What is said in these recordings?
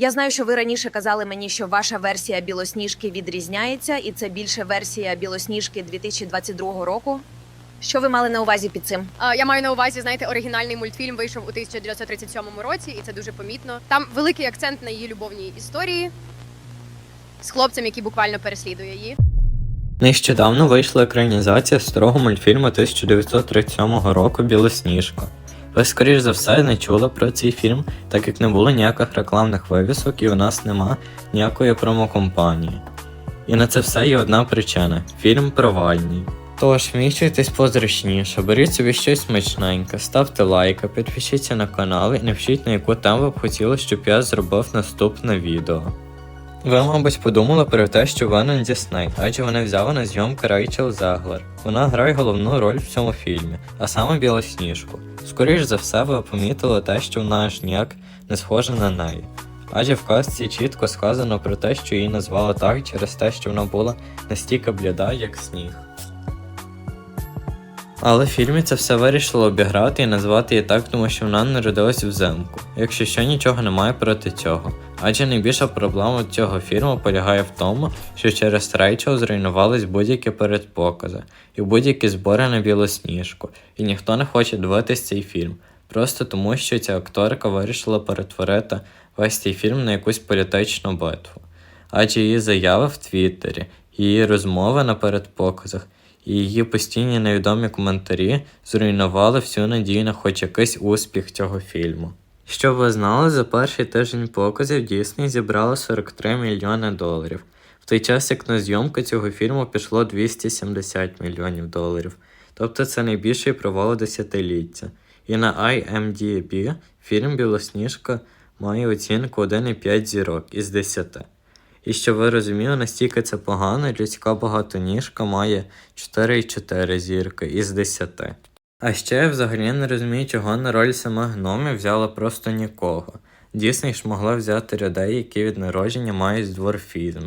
Я знаю, що ви раніше казали мені, що ваша версія білосніжки відрізняється, і це більше версія білосніжки 2022 року. Що ви мали на увазі під цим? А, Я маю на увазі, знаєте, оригінальний мультфільм вийшов у 1937 році, і це дуже помітно. Там великий акцент на її любовній історії з хлопцем, який буквально переслідує її. Нещодавно вийшла екранізація старого мультфільму 1937 року Білосніжка. Ви, скоріш за все, не чули про цей фільм, так як не було ніяких рекламних вивісок і у нас нема ніякої промокомпанії. І на це все є одна причина фільм провальний. Тож, вміщуйтесь позручніше, беріть собі щось смачненьке, ставте лайки, підпишіться на канал і напишіть, на яку тему ви б хотіли, щоб я зробив наступне відео. Ви, мабуть, подумали про те, що винен Дісней, адже вони взяли на зйомки Рейчел Заглер. Вона грає головну роль в цьому фільмі, а саме Білосніжку. Скоріш за все, ви помітили те, що вона аж ніяк не схожа на неї. Адже в казці чітко сказано про те, що її назвали так через те, що вона була настільки бляда, як сніг. Але в фільмі це все вирішило обіграти і назвати її так, тому що вона народилась взимку, якщо що нічого немає проти цього. Адже найбільша проблема цього фільму полягає в тому, що через Рейчел зруйнувались будь-які передпокази і будь-які збори на білосніжку, і ніхто не хоче дивитись цей фільм, просто тому що ця акторка вирішила перетворити весь цей фільм на якусь політичну битву. Адже її заяви в Твіттері, її розмови на передпоказах і її постійні невідомі коментарі зруйнували всю надію на хоч якийсь успіх цього фільму. Щоб ви знали, за перший тиждень показів Дісней зібрало 43 мільйони доларів, в той час як на зйомку цього фільму пішло 270 мільйонів доларів, тобто це найбільший провал десятиліття. І на IMDb фільм Білосніжка має оцінку 1,5 зірок із 10. І щоб ви розуміли, настільки це погано, людська багатоніжка має 4,4 зірки із 10. А ще я взагалі не розумію, чого на роль самих гномів взяла просто нікого. Дісней ж могла взяти людей, які від народження мають дворфізм.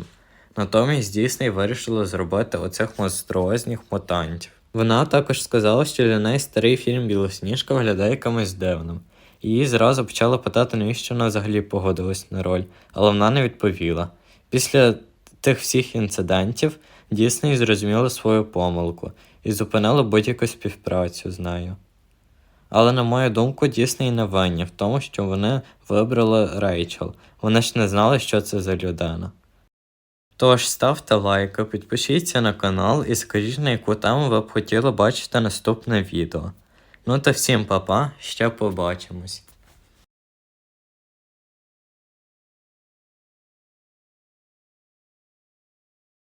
Натомість Дісней вирішила зробити оцих монструозних мутантів. Вона також сказала, що для неї старий фільм Білосніжка виглядає якимось дивним. Її зразу почали питати, навіщо вона взагалі погодилась на роль, але вона не відповіла. Після тих всіх інцидентів Дісней зрозуміла свою помилку і зупинила будь-яку співпрацю з нею. Але, на мою думку, Дісней не винні в тому, що вони вибрали Рейчел. Вони ж не знали, що це за людина. Тож ставте лайки, підпишіться на канал і скажіть, на яку тему ви б хотіли бачити наступне відео. Ну та всім па-па, ще побачимось.